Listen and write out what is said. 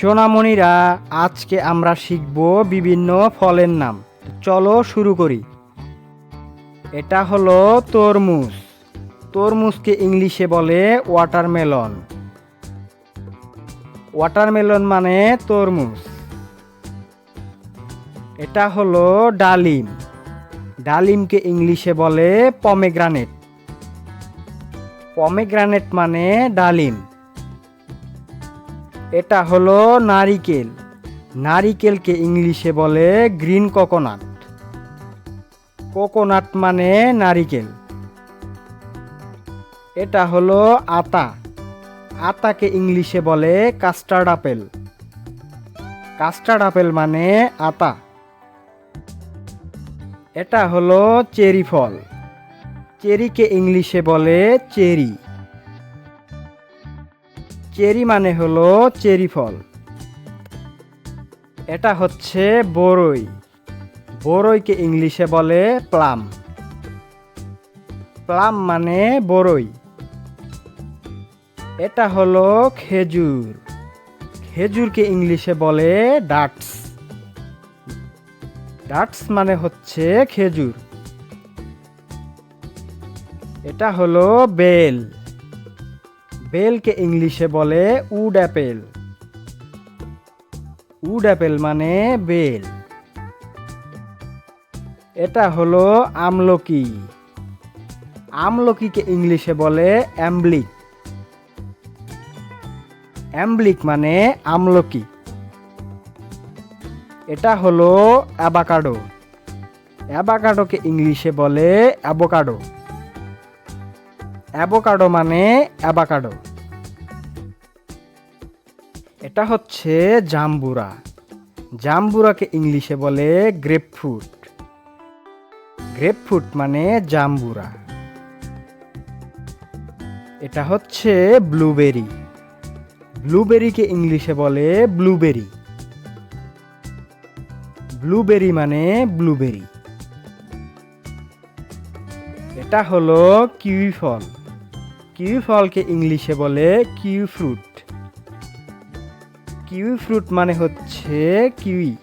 সোনামণিরা, আজকে আমরা শিখব বিভিন্ন ফলের নাম। চলো শুরু করি। এটা হলো তরমুজ। তরমুজকে ইংলিশে বলে ওয়াটারমেলন ওয়াটারমেলন মানে তরমুজ। এটা হলো ডালিম। ডালিমকে ইংলিশে বলে পমেগ্রানেট পমেগ্রানেট মানে ডালিম। এটা হলো নারিকেল। নারিকেলকে ইংলিশে বলে গ্রিন কোকোনাট। কোকোনাট মানে নারিকেল। এটা হলো আতা। আতাকে ইংলিশে বলে কাস্টার্ড আপেল। কাস্টার্ড আপেল মানে আতা। এটা হলো চেরি ফল। চেরিকে ইংলিশে বলে চেরি। চেরি মানে হলো চেরি ফল। এটা হচ্ছে বরই। বরইকে ইংলিশে বলে প্লাম। প্লাম মানে বরই। এটা হলো খেজুর। খেজুরকে ইংলিশে বলে ডাটস। ডাটস মানে হচ্ছে খেজুর। এটা হলো বেল। বেলকে ইংলিশে বলে উড অ্যাপেল। উড অ্যাপেল মানে বেল। এটা হলো আমলকি। আমলকিকে ইংলিশে বলে অ্যাম্বলিক। অ্যাম্বলিক মানে আমলকি। এটা হলো অ্যাবাকাডো অ্যাবাকাডোকে ইংলিশে বলে অ্যাবোকাডো অ্যাবোকাডো মানে অ্যাবাকাডো এটা হচ্ছে জাম্বুরা। জাম্বুরাকে ইংলিশে বলে গ্রেপফ্রুট। গ্রেপফ্রুট মানে জাম্বুরা। এটা হচ্ছে ব্লুবেরি। ব্লুবেরিকে ইংলিশে বলে ব্লুবেরি। ব্লুবেরি মানে ব্লুবেরি। এটা হলো কিউই ফল। কিউই ফলকে ইংলিশে বলে কিউই ফ্রুট। কিউই ফ্রুট মানে হচ্ছে কিউই।